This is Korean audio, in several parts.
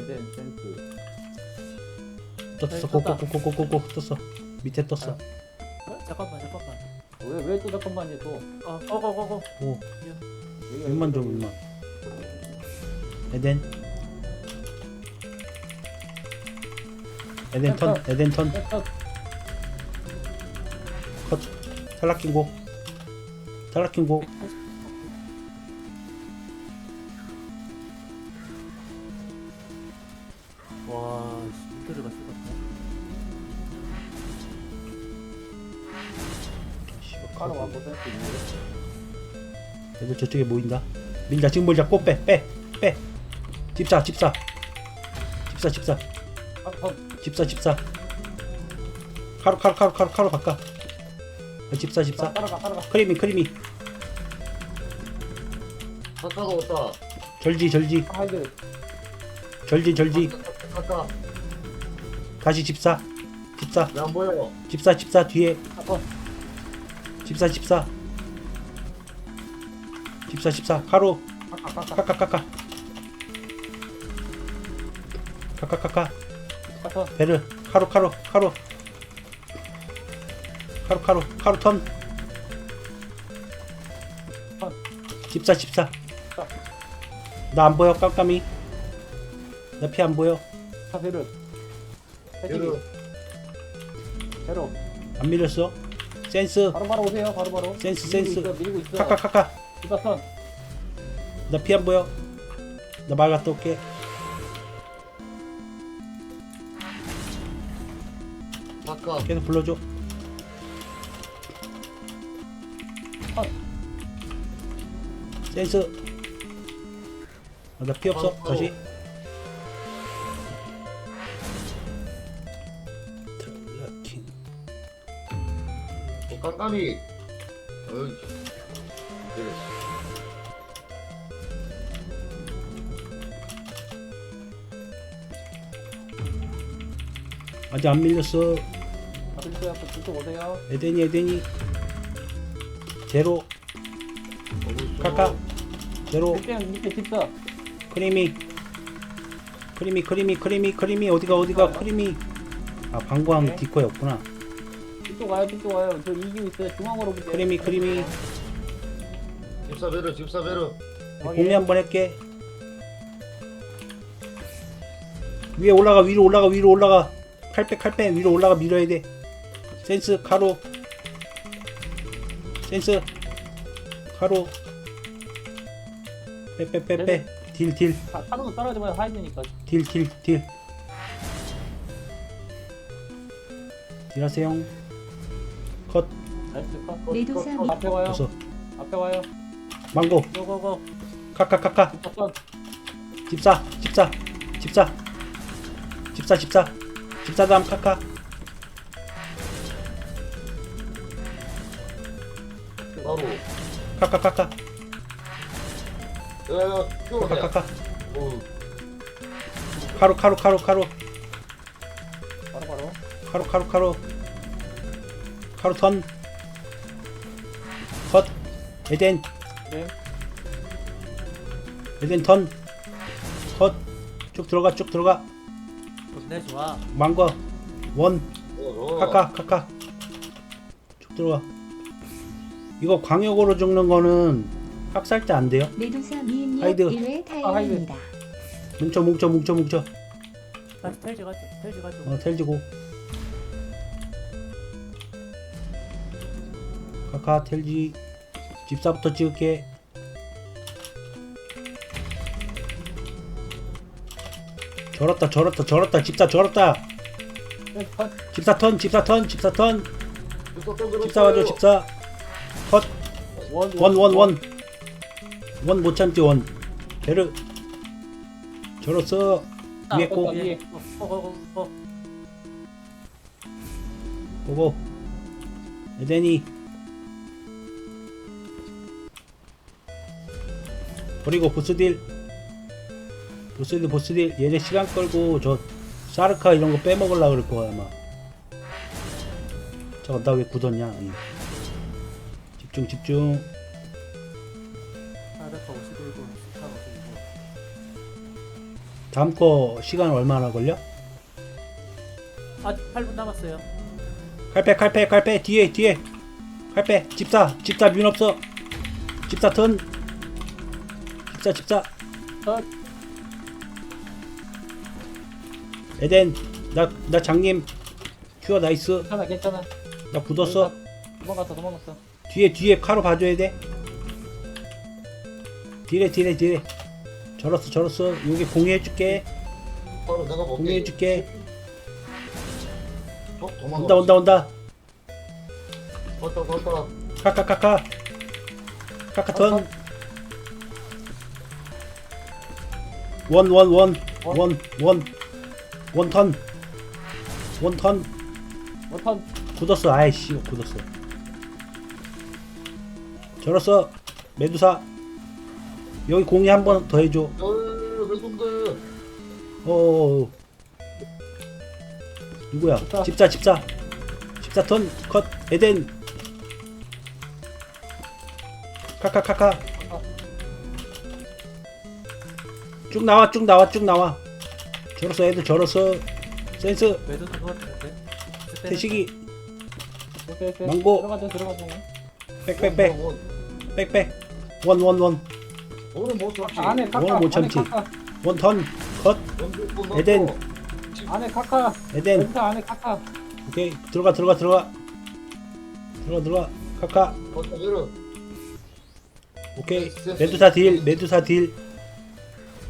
에덴 센스 떴어. 고고고고고고고. 떴어. 밑에 떴어. 어? 잠깐만 잠깐만. 왜왜 또 잠깐만요 또? 어 고고고고 오. 여기가 1만 좀 1만. 에덴. 에덴 턴 에덴 턴. 컷, 컷. 탈락 킹고 탈락 킹고 와 힘들어가 죽었다 바로 있는데 애들 저쪽에 모인다. 밀자 지금 몰자. 꽃 빼 빼 빼. 집사 집사. 집사 집사. 컷컷 집사 집사. 카로 카로 카로 카로 카로 바꿔 어, 집사 집사. 크리미 크리미. 카카가 왔다. 절지 절지. 절지 절지 카카. 다시 집사. 집사. 왜안 보여? 집사 집사 뒤에. 컷 집사 집사. 집사 집사. 카로. 카카카카. 카카카카. 카카카카 컷 베르. 카로 카로 카로. 카로 카로. 카로 턴. 턴. 집사 집사. 나 안 보여 깜깜이. 나피안 보여 카페르 해치기 여기 제로. 안 밀렸어? 센스. 바로 바로 오세요 바로 바로. 센스, 밀고 센스. 있어 밀고 있어. 카카 카카. 이바선. 나 피 안 보여. 나 말 갔다 올게. 카카. 계속 불러줘. 컷. 센스. 나피 없어. 다시 깜깜이. 어이. 그래. 아직 안 밀렸어 다들 있어요 그쪽 오세요 에덴이 에덴이 제로? 카카 제로 밑에 밑에 집사 크리미 크리미 크리미 크리미 크리미 어디가 어디가 크리미 아 방구한 네. 디코였구나 이 쪽 와요 이쪽 와요. 저 이기고 있어요. 중앙으로 볼게요. 크리미 크리미. 집사 베르, 집사 베르. 공리 한번 할게. 위에 올라가 위로 올라가 위로 올라가. 칼빼 칼빼 위로 올라가 밀어야 돼. 센스 카로. 센스. 카로. 빼빼빼빼. 딜딜. 다- 타는 떨어지 마요 하이드니까. 딜, 딜, 딜. 딜하세요. 컷, 나이스 컷 컷, 컷. 앞에 와요 됐어. 앞에 와요 망고, 고고고 카카카카. 집사, 집사, 집사. 집사, 집사. 집사 다음 카카. 바로. 카카카카. 야, 야, 큐. 카카카카. 어, 카로, 카로, 카로, 카로. 바로 바로 카로, 카로, 카로. 카로 턴. 컷. 에덴, 네 에덴 턴. 컷. 쭉 들어가, 쭉 들어가. 좋네 좋아 망고. 원. 카카 카카 쭉 들어와 이거 광역으로 죽는 거는 학살 때 안 돼요 매도사 미인님 하이드. 1회 타임입니다. 뭉쳐 뭉쳐 뭉쳐 뭉쳐 다시 텔지 가지 텔지 가지 어 텔지고 카카 텔지 집사부터 찍을게. 절었다 절었다 절었다. 집사 절었다. 집사 턴 집사 턴 집사 턴. 집사 와줘 집사. 원, 원원 원. 원. 못 참지 원. 베르 절었어. 위에 어, 위에. 고고고고 보고. 에덴이 그리고 보스딜 보스딜 보스딜. 얘네 시간 끌고 저 사르카 이런 거 빼먹으려 그럴 거야 아마. 잠깐 나 왜 굳었냐? 이. 집중 집중. 사르카 51분 스타 51분 다음 거 시간 얼마나 걸려? 아직 8분 남았어요. 칼패 칼패 칼패. 뒤에 뒤에. 칼패 집사 집사 민 없어. 집사 턴 집사 집사. 턴. 에덴 나 나 장님. 큐어 나이스. 괜찮아 괜찮아. 나 굳었어. 도망갔어 도망갔어. 뒤에 뒤에 카로 봐줘야 돼. 뒤래 뒤래 뒤래. 절었어 절었어. 여기 공유해줄게. 바로 내가 먹게. 공유해줄게. 어, 도망가. 온다 온다 온다. 왔다 왔다. 카카카카. 카카턴 원 원 원 원 원 원턴. 원턴. 원턴. 굳었어. 아이씨 굳었어. 절었어 메두사 여기 공이 한 번 더 해줘. 어이 왼손들. 어. 누구야? 집사. 집사 집사. 집사 턴 컷. 에덴. 카카카카 쭉 나와 쭉 나와 쭉 나와. 절었어 애들 절었어 센스. 태식이 오케이. 오케이 망고. 들어가자 들어가자 빽빽빽 빽빽 원원원. 오늘 못 참지. 안에 카카 오늘 못 안에 참지. 카카. 원턴 컷. 에덴. 안에 카카. 에덴. 안에 카카. 오케이. 들어가 들어가 들어가. 들어가 들어가. 카카. 오케이. 메두사 딜 메두사 딜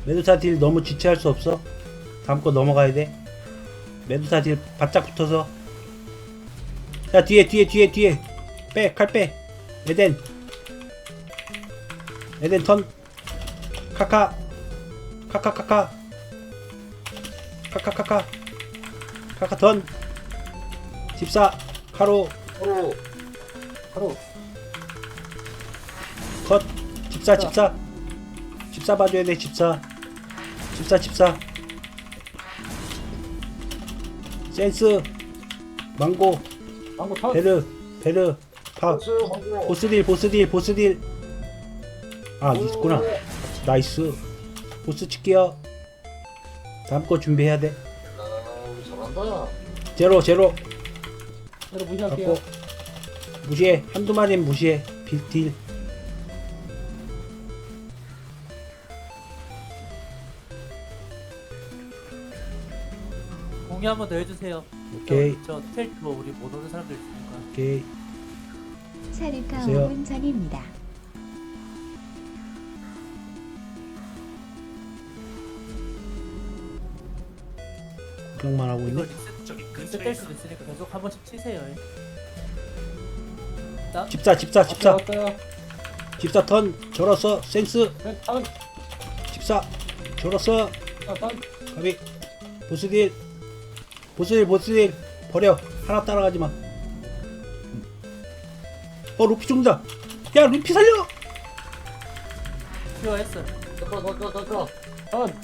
메두사 딜 너무 지체할 수 없어. 다음 거 넘어가야 돼. 메두사 딜 바짝 붙어서. 자 뒤에 뒤에 뒤에 뒤에. 빼 칼 빼. 에덴. 에덴 턴. 카카. 카카 카카. 카카 카카. 카카 턴. 집사. 카로. 바로. 바로. 컷. 집사 집사. 집사 봐줘야 돼 집사 집사 집사. 센스 망고 망고 턴 베르 베르 파. 하고. 보스딜 보스딜 보스딜. 아 있구나. 나이스. 보스 칠게요. 다음 거 준비해야 돼. 아, 잘한다. 제로 제로. 제로 무시할게요. 갖고. 무시해. 한두 마리는 무시해. 빌딜 공유 한 번 더 해주세요. 오케이. 저, 저 텔트로 우리 못 오는 사람들 있으니까. 오케이. 차르카 보세요. 5분 전입니다. 구경만 하고 이거 있네 리셋, 리셋될 수도 있으니까. 계속 한 번씩 치세요. 나 집사 집사 집사. 왔어요. 집사 턴 절었어. 센스. 턴. 집사 절었어. 턴. 가비. 보스딜 보스딜 보스딜 버려 하나 따라가지 마. 어 루피 죽는다. 야 루피 살려. 필요했어. 가까 가까 가까. 턴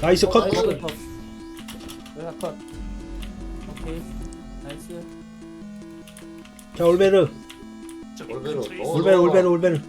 나이스 컷. 나이스. 먹을 거. 왼쪽 컷 오케이. 나이스. 자 올베르 올베로. 올베르 올베르 올베르